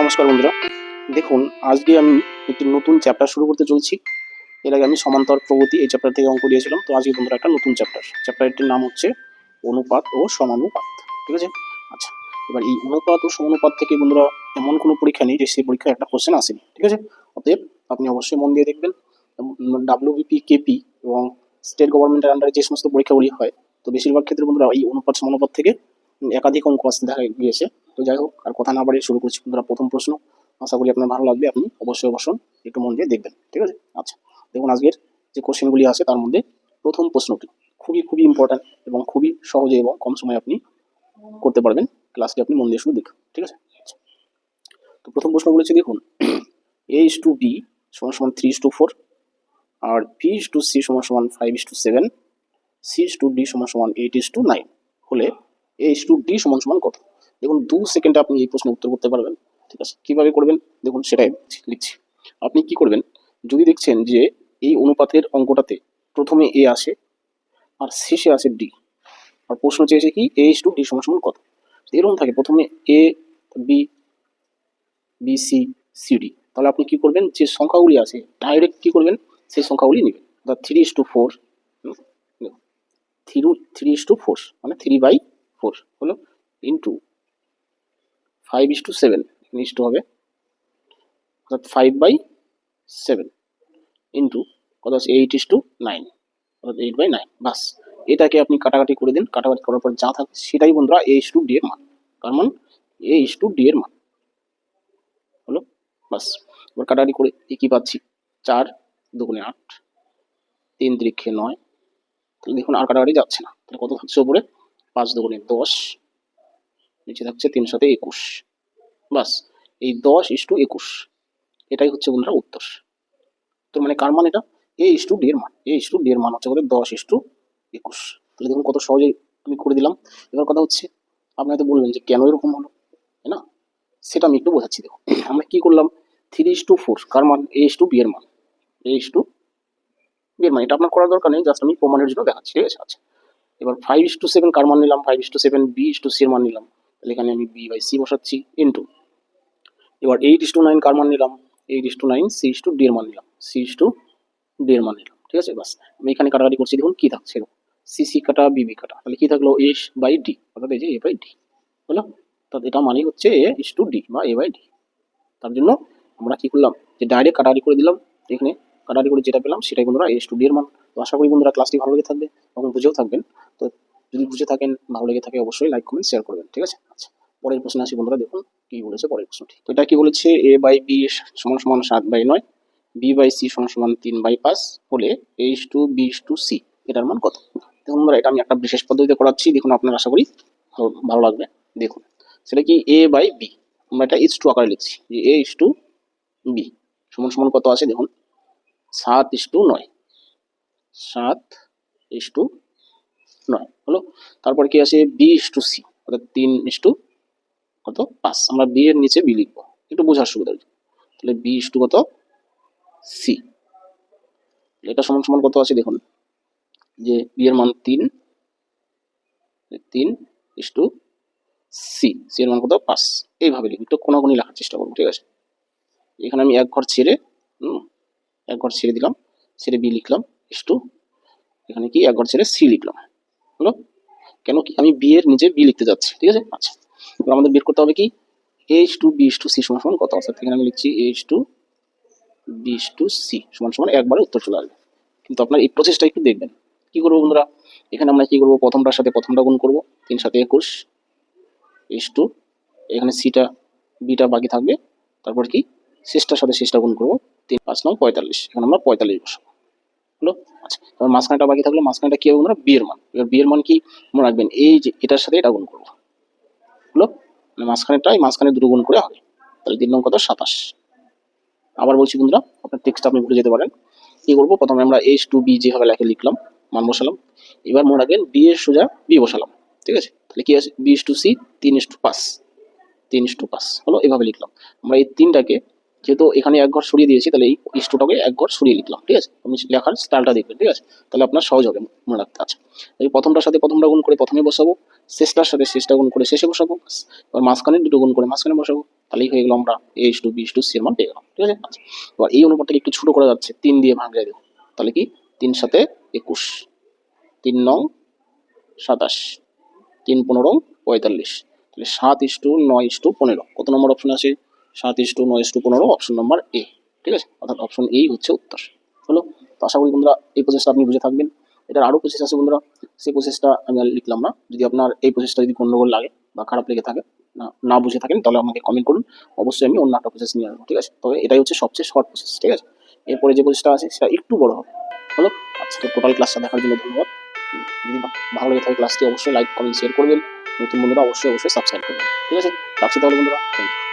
নমস্কার বন্ধুরা। দেখুন, আজকে আমি একটি নতুন চ্যাপ্টার শুরু করতে চলছি। এর আগে আমি সমান্তর প্রগতি এই চ্যাপ্টার থেকে অঙ্ক দিয়েছিলাম। তো আজকে বন্ধুরা একটা নতুন চ্যাপ্টার চ্যাপ্টারটির নাম হচ্ছে অনুপাত ও সমানুপাত। ঠিক আছে? আচ্ছা এবার এই অনুপাত ও সমানুপাত থেকে বন্ধুরা এমন কোনো পরীক্ষা নেই যে সেই পরীক্ষায় একটা কোশ্চেন আসেনি। ঠিক আছে? অতএব আপনি অবশ্যই মন দিয়ে দেখবেন। ডাব্লিউবিপি কেপি এবং স্টেট গভর্নমেন্টের আন্ডারে যে সমস্ত পরীক্ষাগুলি হয়, তো বেশিরভাগ ক্ষেত্রে বন্ধুরা এই অনুপাত সমানুপাত থেকে একাধিক অঙ্ক আসতে দেখা গিয়েছে। তো যাই হোক, আর কথা না বাড়িয়ে শুরু করছি বন্ধুরা প্রথম প্রশ্ন। আশা করি আপনার ভালো লাগবে। আপনি অবশ্যই অবশ্যই একটু মন দিয়ে দেখবেন, ঠিক আছে? আচ্ছা দেখুন আজকের যে কোশ্চেনগুলি আছে, তার মধ্যে প্রথম প্রশ্নটি খুবই খুবই ইম্পর্ট্যান্ট এবং খুবই সহজে এবং কম সময়ে আপনি করতে পারবেন। ক্লাসটি আপনি মন দিয়ে শুধু দেখুন, ঠিক আছে? আচ্ছা। তো প্রথম প্রশ্ন বলেছে, দেখুন এ ইস টু বি সমান সমান থ্রি ইস টু ফোর আর বি ইস টু সি সমান সমান five is to seven C is to D সমান সমান এইট ইস টু নাইন হলে এ ইস টু ডি সমান সমান কত? দেখুন, দু সেকেন্ডে আপনি এই প্রশ্নের উত্তর করতে পারবেন। ঠিক আছে? কীভাবে করবেন? দেখুন, সেটাই লিখছি। আপনি কি করবেন? যদি দেখছেন যে এই অনুপাতের অঙ্কটাতে প্রথমে এ আসে আর শেষে আসে ডি, আর প্রশ্ন চেয়েছে কি? এ ইস টু ডি সমান সমান কত? এরকম থাকে। প্রথমে A B B, C C, D. তাহলে আপনি কি করবেন? যে সংখ্যাগুলি আছে ডাইরেক্ট কি করবেন? সেই সংখ্যাগুলি নেবেন। অর্থাৎ three is to four three three is to four মানে থ্রি বাই ফোর হলো into five is to seven is to হবে অর্থাৎ ফাইভ বাই সেভেন ইন্টু কত আছে? এইট ইস টু নাইন অর্থাৎ এইট বাই নাইন বাস এটাকে আপনি কাটাকাটি করে দিন। কাটাকাটি করার পর যা থাকে সেটাই বন্ধুরা এ ইস টু ডি এর মান। কার মান এ ইস টু ডি এর মান। হলো? বাস এবার কাটাকাটি করে এ কি পাচ্ছি? চার দুগুণে আট। তিন ত্রিক্ষে নয়। তাহলে দেখুন আর কাটাকাটি যাচ্ছে না। তাহলে কত থাকছে উপরে? পাঁচ দুগুণে দশ। নিচে থাকছে তিন সাথে একুশ বাস এই দশ ইস টু একুশ এটাই হচ্ছে বন্ধুরা উত্তর তো মানে কার মান এটা এ ইস টু ডি এর মান এ ইস টু ডি এর মান হচ্ছে কত দশ ইস টু একুশ তাহলে দেখুন কত সহজেই আমি করে দিলাম এবার কথা হচ্ছে আপনি হয়তো বলবেন যে কেন এরকম হলো তাই না সেটা আমি একটু বোঝাচ্ছি দেখুন আমরা কি করলাম থ্রি ইস টু ফোর কার মান এ ইস টু বি মান এ ইস টু বি এর মান এটা আপনার করার দরকার নেই জাস্ট আমি প্রমাণের জন্য দেখাচ্ছি ঠিক আছে আচ্ছা এবার ফাইভ ইস টু সেভেন কার মান নিলাম five is to seven B is to C এর মান নিলাম তাহলে এখানে আমি বি বাই সি বসাচ্ছি ইন্টু এবার এইট ইস টু নাইন কার মান নিলাম? Eight is to nine C is to D এর মান নিলাম। সি ইস টু ডি এর মান নিলাম, ঠিক আছে? বাস আমি এখানে কাটাকাটি করছি, দেখুন কি থাকছে। সি সি কাটা বি বি কাটা, তাহলে কি থাকল? এস বাই ডি অর্থাৎ এই যে এ বাই ডি হলো তাহলে এটা মানেই হচ্ছে এ ইস টু ডি বা এ বাই ডি তার জন্য আমরা কি করলাম? যে ডাইরেক্ট কাটাকাটি করে দিলাম, এখানে কাটাকাটি করে যেটা পেলাম, সেটাই বন্ধুরা এস টু ডি এর মান। তো আশা করি বন্ধুরা ক্লাসটি ভালো লেগে থাকবে এবং বুঝেও থাকবেন। যদি বুঝে থাকেন, ভালো লেগে থাকে অবশ্যই লাইক কমেন্ট শেয়ার করবেন, ঠিক আছে? আচ্ছা পরের প্রশ্ন আসি বন্ধুরা, দেখুন কি বলেছে পরের প্রশ্নটি তো এটা কি বলেছে? এ বাই বি সমান সমান সাত বাই নয় বি বাই সি সমান সমান তিন বাই পাঁচ, হলে H to B to C এটার মান কত? দেখুন বন্ধুরা, এটা আমি একটা বিশেষ পদ্ধতিতে করাচ্ছি, দেখুন আপনার আশা করি ভালো লাগবে, দেখুন। সেটা কি এ বাই বি আমরা এটা ইস টু আকারে লিখছি, যে এ ইস টু বি সমান সমান কত আছে দেখুন? সাত ইস টু নয়, সাত ইস টু নয়, হলো? তারপর কি আছে বি ইস টু সি অর্থাৎ তিন ইস টু কত? পাঁচ। আমরা বি এর নিচে বি লিখব। একটু বোঝার সুবিধা তাহলে বি ইস টু কত? সি এটা সমান সমান কত আছে দেখুন? যে বি এর মান তিন তিন ইস টু সি সি এর মান কত? পাঁচ। এইভাবে লিখবি। একটু কোনাগুনি লেখার চেষ্টা করব, ঠিক আছে? এখানে আমি এক ঘর ছেড়ে, হুম? এক ঘর ছেড়ে দিলাম, ছেড়ে বি লিখলাম ইস টু এখানে কি? এক ঘর ছেড়ে সি লিখলাম। হলো, কেন কি আমি বি এর নিচে বি লিখতে যাচ্ছি, ঠিক আছে? আচ্ছা এবার আমাদের বের করতে হবে কি? H to B to C সমান সমান কত অর্থাৎ এখানে আমি লিখছি H to B to C সমান সমান একবারে উত্তর চলে আসবে। কিন্তু আপনার এই প্রসেসটা একটু দেখবেন। কি করব বন্ধুরা? এখানে আমরা কি করব? প্রথমটার সাথে প্রথমটা গুণ করব। তিন সাথে একুশ। এইচ টু এখানে সিটা বিটা বাকি থাকবে। তারপর কি? শেষটার সাথে শেষটা গুণ করব। তিন, পাঁচ, নয়, পঁয়তাল্লিশ। এখানে আমরা পঁয়তাল্লিশ বসাবো। হলো আচ্ছা মাঝখানটা বাকি থাকলে মাঝখানটা কি হবে বন্ধুরা? বিয়ের মান। এবার বিয়ের মান কি মনে রাখবেন? এই যে এটার সাথে এটা গুণ করব। হলো? মানে মাঝখানেরটাই মাঝখানে দুটো গুণ করে হবে। তাহলে তিন নং কত? সাতাশ। আবার বলছি বন্ধুরা, আপনার টেক্সট আপনি ভুলে যেতে পারেন। কি করব? প্রথমে আমরা এইচ টু বি যেভাবে লেখে লিখলাম, মান বসালাম। এবার মনে রাখবেন বি এর সোজা বি বসালাম। ঠিক আছে? তাহলে কি আছে? বি ইস টু সি তিন ইস টু পাঁচ তিন ইস টু পাঁচ হলো, এভাবে লিখলাম। আমরা এই তিনটাকে যেহেতু এখানে এক ঘর সরিয়ে দিয়েছি, তাহলে এই ইস্টুটাকে এক ঘর সরিয়ে লিখলাম, ঠিক আছে? আপনি লেখার স্টাইলটা দেখবেন, ঠিক আছে? তাহলে আপনার সহজ হবে, মনে রাখতে আচ্ছা এই প্রথমটার সাথে প্রথমটা গুণ করে প্রথমে বসাবো, শেষটার সাথে শেষটা গুণ করে শেষে বসাবো, এবার মাঝখানে দুটো গুণ করে মাঝখানে বসাবো, তাহলেই হয়ে গেলো আমরা A is to B is to C এর মান পেয়ে গেলাম, ঠিক আছে? আচ্ছা এবার এই অনুপাতটাকে একটু ছোট করা যাচ্ছে, তিন দিয়ে ভাঙিয়ে দেবো, তাহলে কি? তিন সাথে একুশ, তিন নং সাতাশ, তিন পনেরো পঁয়তাল্লিশ, তাহলে সাত ইস টু নয় ইস টু পনেরো, কত নম্বর অপশন আছে? সাত ইস টু নয় টু পনেরো অপশন নম্বর এ ঠিক আছে? অর্থাৎ অপশন এই হচ্ছে উত্তর। হলো, তো আশা করি বন্ধুরা এই প্রসেসটা আপনি বুঝে থাকবেন। এটার আরও প্রসেস আছে বন্ধুরা। সেই প্রসেসটা আমি আর লিখলাম না। যদি আপনার এই প্রসেসটা যদি গন্ডগোল লাগে বা খারাপ লেগে থাকে, না না বুঝে থাকেন, তাহলে আমাকে কমেন্ট করুন। অবশ্যই আমি অন্য একটা প্রসেস নিয়ে আসব, ঠিক আছে? তবে এটাই হচ্ছে সবচেয়ে শর্ট প্রসেস ঠিক আছে? এরপরে যে প্রসেসটা আছে, সেটা একটু বড় হবে। হলো আচ্ছা টোটাল ক্লাসটা দেখার জন্য ধন্যবাদ। যদি ভালো লেগে থাকে ক্লাসটি অবশ্যই লাইক কমেন্ট শেয়ার করবেন। নতুন বন্ধুরা অবশ্যই অবশ্যই সাবস্ক্রাইব করবেন, ঠিক আছে? রাখছি তাহলে বন্ধুরা থ্যাংক ইউ